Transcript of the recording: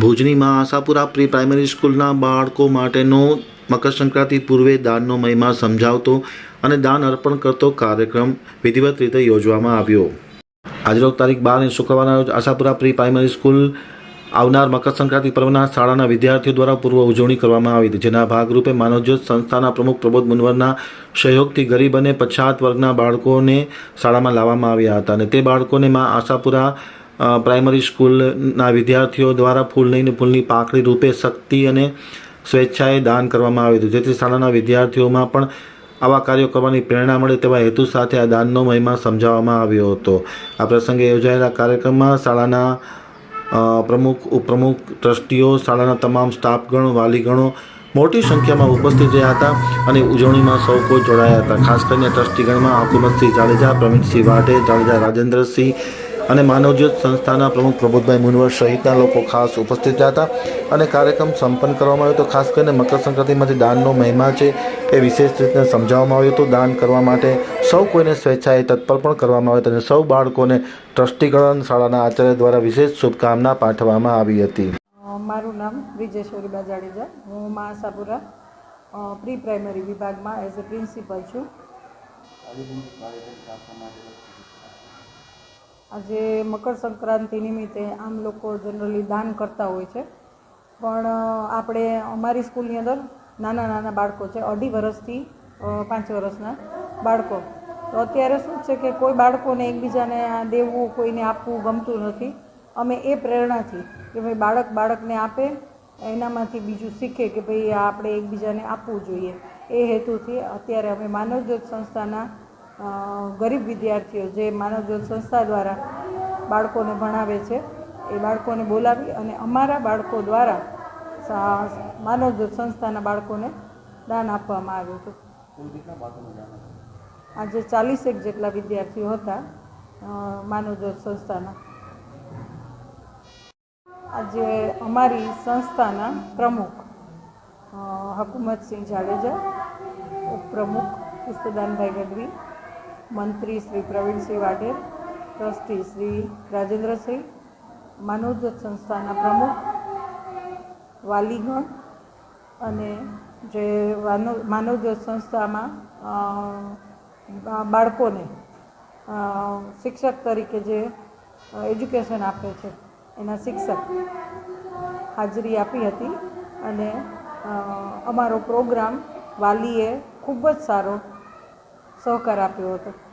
ભુજની મા Ashapura pre primary સ્કૂલના બાળકો માટેનો મકર સંક્રાંતિ પૂર્વે દાનનો મહિમા સમજાવતો અને દાન અર્પણ કરતો કાર્યક્રમ વિધિવત રીતે યોજવામાં આવ્યો. આજરોજ તારીખ બાર અને શુક્રવારના રોજ આશાપુરા પ્રી પ્રાઇમરી સ્કૂલ આવનાર મકર સંક્રાંતિ પર્વના શાળાના વિદ્યાર્થીઓ દ્વારા પૂર્વ ઉજવણી કરવામાં આવી હતી, જેના ભાગરૂપે માનવજ્યોત સંસ્થાના પ્રમુખ પ્રબોધ મુનવરના સહયોગથી ગરીબ અને પછાત વર્ગના બાળકોને શાળામાં લાવવામાં આવ્યા હતા અને તે બાળકોને માં આશાપુરા પ્રાઇમરી સ્કૂલના વિદ્યાર્થીઓ દ્વારા ફૂલ લઈને ફૂલની પાંખડી રૂપે શક્તિ અને સ્વેચ્છાએ દાન કરવામાં આવ્યું હતું. જેથી શાળાના વિદ્યાર્થીઓમાં પણ આવા કાર્યો કરવાની પ્રેરણા મળે તેવા હેતુ સાથે આ દાનનો મહિમા સમજાવવામાં આવ્યો હતો. આ પ્રસંગે યોજાયેલા કાર્યક્રમમાં શાળાના પ્રમુખ, ઉપપ્રમુખ, ટ્રસ્ટીઓ, શાળાના તમામ સ્ટાફગણ, વાલીગણો મોટી સંખ્યામાં ઉપસ્થિત રહ્યા હતા અને ઉજવણીમાં સૌ કોઈ જોડાયા હતા. ખાસ કરીને ટ્રસ્ટીગણમાં હકુમતસિંહ જાડેજા, પ્રવીણસિંહ વાઢે, જાડેજા રાજેન્દ્રસિંહ અને માનવજ્યોત સંસ્થાના પ્રમુખ પ્રબોધભાઈ મુનવર સહિતના લોકો ખાસ ઉપસ્થિત રહ્યા હતા. અને કાર્યક્રમ સંપન્ન કરવામાં આવ્યો તો ખાસ કરીને મકર સંક્રાંતિમાંથી દાનનો મહિમા છે એ વિશેષ રીતે સમજાવવામાં આવ્યું હતું. દાન કરવા માટે સૌ કોઈને સ્વેચ્છાએ તત્પર પણ કરવામાં આવ્યો હતો અને સૌ બાળકોને ટ્રસ્ટીકરણ શાળાના આચાર્ય દ્વારા વિશેષ શુભકામના પાઠવવામાં આવી હતી. મારું નામ વિજેશ્વરીબા જાડેજા હું મા પ્રી પ્રાઇમરી વિભાગમાં એઝ અ પ્રિન્સિપલ છું. આજે મકર સંક્રાંતિ નિમિત્તે આમ લોકો જનરલી દાન કરતા હોય છે. પણ આપણે અમારી સ્કૂલની અંદર નાના નાના બાળકો છે, અઢી વર્ષથી પાંચ વર્ષના બાળકો. તો અત્યારે શું છે કે કોઈ બાળકોને એકબીજાને આ દેવું, કોઈને આપવું ગમતું નથી. અમે એ પ્રેરણાથી કે ભાઈ બાળક બાળકને આપે, એનામાંથી બીજું શીખે કે ભાઈ આપણે એકબીજાને આપવું જોઈએ. એ હેતુથી અત્યારે અમે માનવજ્યોત સંસ્થાના ગરીબ વિદ્યાર્થીઓ જે માનવજ્યોત સંસ્થા દ્વારા બાળકોને ભણાવે છે એ બાળકોને બોલાવી અને અમારા બાળકો દ્વારા માનવજ્યોત સંસ્થાના બાળકોને દાન આપવામાં આવ્યું હતું. આજે ચાલીસેક જેટલા વિદ્યાર્થીઓ હતા માનવજ્યોત સંસ્થાના. આજે અમારી સંસ્થાના પ્રમુખ હકુમતસિંહ જાડેજા ઉપપ્રમુખ પુષ્પદાનભાઈ ગઢવી મંત્રી શ્રી પ્રવીણસિંહ વાઢેર, ટ્રસ્ટી શ્રી રાજેન્દ્રસિંહ માનવજ્યોત સંસ્થાના પ્રમુખ વાલીગણ અને જે માનવ માનવજ્યોત સંસ્થામાં બાળકોને શિક્ષક તરીકે જે એજ્યુકેશન આપે છે, એના શિક્ષક હાજરી આપી હતી અને અમારો પ્રોગ્રામ વાલીએ ખૂબ જ સારો સહકાર આપ્યો હતો.